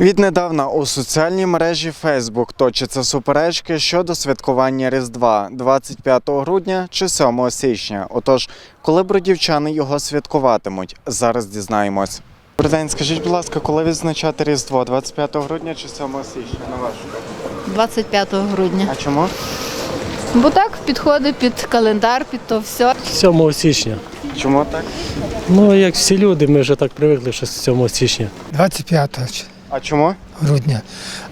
Віднедавна у соціальній мережі Facebook точаться суперечки щодо святкування Різдва 25 грудня чи 7 січня. Отож, коли бродівчани його святкуватимуть, зараз дізнаємось. Добрий день, скажіть, будь ласка, коли відзначати Різдво 25 грудня чи 7 січня на вашу 25 грудня. А чому? Бо так підходить під календар, під то все. 7 січня. Чому так? Ну, як всі люди, ми вже так привикли, що з 7 січня. 25 А чому? грудня.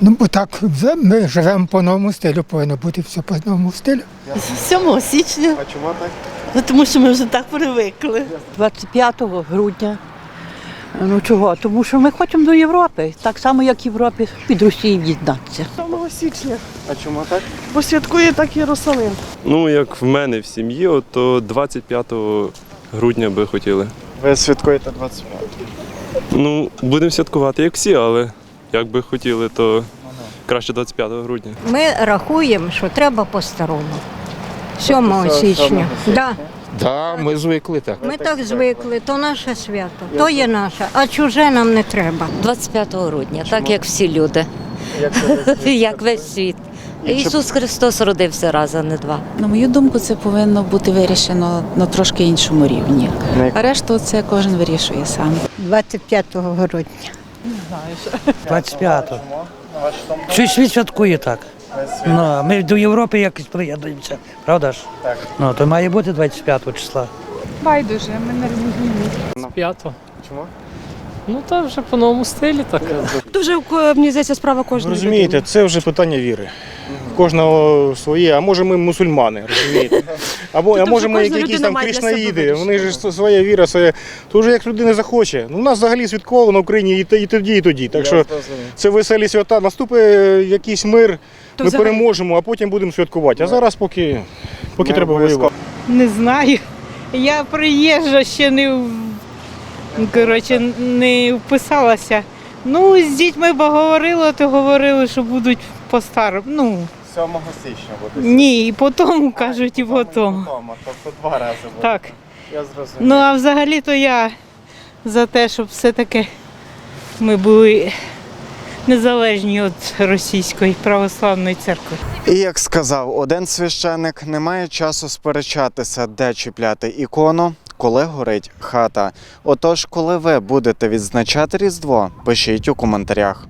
Ну, бо так ми живемо по новому стилю, повинно бути все по новому стилю. 7 січня, А чому так? ну, тому що ми вже так привикли. 25 грудня. Ну чого? Тому що ми хочемо до Європи, так само, як Європі від Росії від'єднатися. 7 січня, А чому так? бо святкує так Єрусалим. Ну, як в мене в сім'ї, то 25 грудня би хотіли. Ви святкуєте 25. Ну, будемо святкувати, як всі, але як би хотіли, то краще 25 грудня. Ми рахуємо, що треба по-старому. 7 Тобто січня. Да. Так, ми звикли так. Ми так звикли, то наше свято, то є наше, а чуже нам не треба. 25 грудня, так як всі люди, як весь світ. Ісус Христос родився раз, а не два. На мою думку, це повинно бути вирішено на трошки іншому рівні. А решту це кожен вирішує сам. 25 грудня. 25-го. Щось світ святкує так. Ну, ми до Європи якось приєднуємося, правда ж? Так. Ну, то має бути 25 числа. Байдуже, ми не релігійні. П'ято. Чому? Ну, так вже по новому стилі так. Дуже мені здається, справа кожної Розумієте, це вже питання віри. Кожного своє, а може ми мусульмани, розумієте? Або а Тобто може ми якісь там кришнаїди, вони ж своя віра, своє. То вже як людина захоче. Ну, у нас взагалі святково на Україні і і тоді, і тоді. Так що це веселі свята. Наступить е, якийсь мир, То ми взагалі- переможемо, а потім будемо святкувати. А зараз поки, поки треба воювати. Не знаю. Я приїжджа ще не в- коротше, не вписалася. Ну, з дітьми поговорила, то говорили, що будуть по-старому. Ну, 7 січня буде. ні, і потім кажуть, і потім. Тобто два рази буде. Так. Я зрозумів. Ну а взагалі-то я за те, щоб все-таки ми були незалежні від російської православної церкви. І як сказав один священик, немає часу сперечатися, де чіпляти ікону, коли горить хата. Отож, коли ви будете відзначати Різдво, пишіть у коментарях.